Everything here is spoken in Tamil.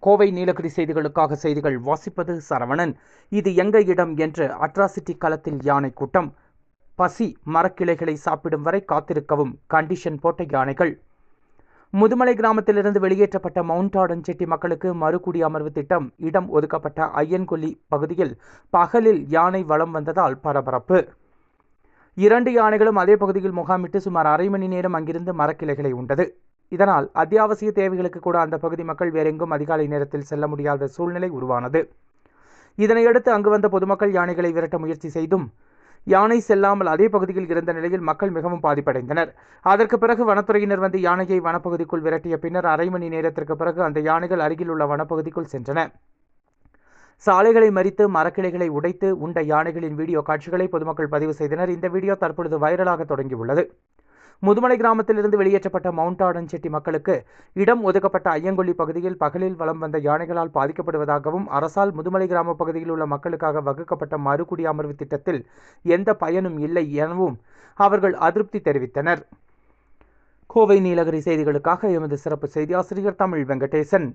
கோவை நீலகிரி செய்திகளுக்காக செய்திகள் வாசிப்பது சரவணன். இது எங்க இடம் என்று அட்ராசிட்டி களத்தில் யானை கூட்டம். பசி மரக்கிளைகளை சாப்பிடும் வரை காத்திருக்கவும் கண்டிஷன் போட்ட யானைகள். முதுமலை கிராமத்திலிருந்து வெளியேற்றப்பட்ட மவுண்ட் ஆர்டன் செட்டி மக்களுக்கு மறுகுடி அமர்வு திட்டம். இடம் ஒதுக்கப்பட்ட ஐயன்கொல்லி பகுதியில் பகலில் யானை வலம் வந்ததால் பரபரப்பு. இரண்டு யானைகளும் அதே பகுதியில் முகாமிட்டு சுமார் அரை மணி நேரம் அங்கிருந்து மரக்கிளைகளை உண்டது. இதனால் அத்தியாவசிய தேவைகளுக்கு கூட அந்த பகுதி மக்கள் வேறெங்கும் அதிகாலை நேரத்தில் செல்ல முடியாத சூழ்நிலை உருவானது. இதனையடுத்து அங்கு வந்த பொதுமக்கள் யானைகளை விரட்ட முயற்சி செய்தும் யானை செல்லாமல் அதே பகுதியில் இருந்த நிலையில் மக்கள் மிகவும் பாதிப்படைந்தனர். அதற்கு பிறகு வனத்துறையினர் வந்து யானையை வனப்பகுதிக்குள் விரட்டிய பின்னர் அரை மணி நேரத்திற்கு பிறகு அந்த யானைகள் அருகில் உள்ள வனப்பகுதிக்குள் சென்றன. சாலைகளை மறித்து மரக்கிளைகளை உடைத்து உண்ட யானைகளின் வீடியோ காட்சிகளை பொதுமக்கள் பதிவு செய்தனர். இந்த வீடியோ தற்பொழுது வைரலாக தொடங்கியுள்ளது. முதுமலை கிராமத்திலிருந்து வெளியேற்றப்பட்ட மவுண்ட் ஆர்டன் செட்டி மக்களுக்கு இடம் ஒதுக்கப்பட்ட ஐயங்கொல்லி பகுதியில் பகலில் வலம் வந்த யானைகளால் பாதிக்கப்படுவதாகவும் அரசால் முதுமலை கிராம பகுதியில் உள்ள மக்களுக்காக வகுக்கப்பட்ட மறுகுடி அமர்வு திட்டத்தில் எந்த பயனும் இல்லை எனவும் அவர்கள் அதிருப்தி தெரிவித்தனர். கோவை நீலகிரி செய்திகளுக்காக எமது சிறப்பு செய்தி ஆசிரியர் தமிழ் வெங்கடேசன்.